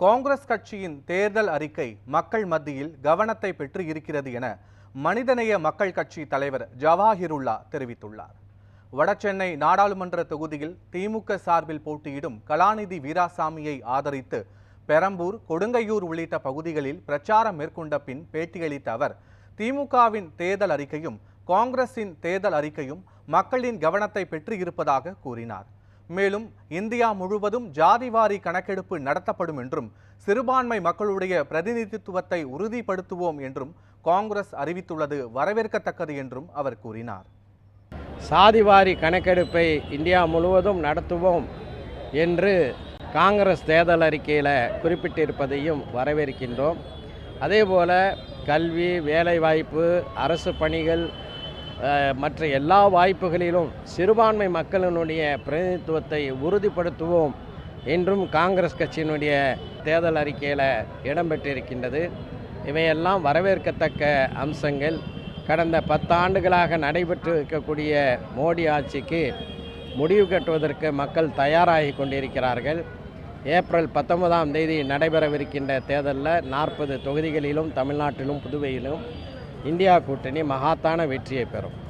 காங்கிரஸ் கட்சியின் தேர்தல் அறிக்கை மக்கள் மத்தியில் கவனத்தை பெற்று இருக்கிறது என மனிதநேய மக்கள் கட்சி தலைவர் ஜவாஹிருல்லா தெரிவித்துள்ளார். வடசென்னை நாடாளுமன்ற தொகுதியில் திமுக சார்பில் போட்டியிடும் கலாநிதி வீராசாமியை ஆதரித்து பெரம்பூர் கொடுங்கையூர் உள்ளிட்ட பகுதிகளில் பிரச்சாரம் மேற்கொண்ட பின் பேட்டியளித்த அவர் திமுகவின் தேர்தல் அறிக்கையும் காங்கிரசின் தேர்தல் அறிக்கையும் மக்களின் கவனத்தை பெற்று இருப்பதாக கூறினார். மேலும் இந்தியா முழுவதும் ஜாதிவாரி கணக்கெடுப்பு நடத்தப்படும் என்றும் சிறுபான்மை மக்களுடைய பிரதிநிதித்துவத்தை உறுதிப்படுத்துவோம் என்றும் காங்கிரஸ் அறிவித்துள்ளது வரவேற்கத்தக்கது என்றும் அவர் கூறினார். சாதிவாரி கணக்கெடுப்பை இந்தியா முழுவதும் நடத்துவோம் என்று காங்கிரஸ் தேர்தல் அறிக்கையில் குறிப்பிட்டிருப்பதையும் வரவேற்கின்றோம். அதேபோல கல்வி வேலைவாய்ப்பு அரசு பணிகள் மற்ற எல்லா வாய்ப்புகளிலும் சிறுபான்மை மக்களினுடைய பிரதிநிதித்துவத்தை உறுதிப்படுத்துவோம் என்றும் காங்கிரஸ் கட்சியினுடைய தேர்தல் அறிக்கையில் இடம்பெற்றிருக்கின்றது. இவையெல்லாம் வரவேற்கத்தக்க அம்சங்கள். கடந்த பத்தாண்டுகளாக நடைபெற்று இருக்கக்கூடிய மோடி ஆட்சிக்கு முடிவு கட்டுவதற்கு மக்கள் தயாராகி கொண்டிருக்கிறார்கள். ஏப்ரல் பத்தொன்பதாம் தேதி நடைபெறவிருக்கின்ற தேர்தலில் நாற்பது தொகுதிகளிலும் தமிழ்நாட்டிலும் புதுவையிலும் இந்தியா கூட்டணி மகாத்தான வெற்றியை பெறும்.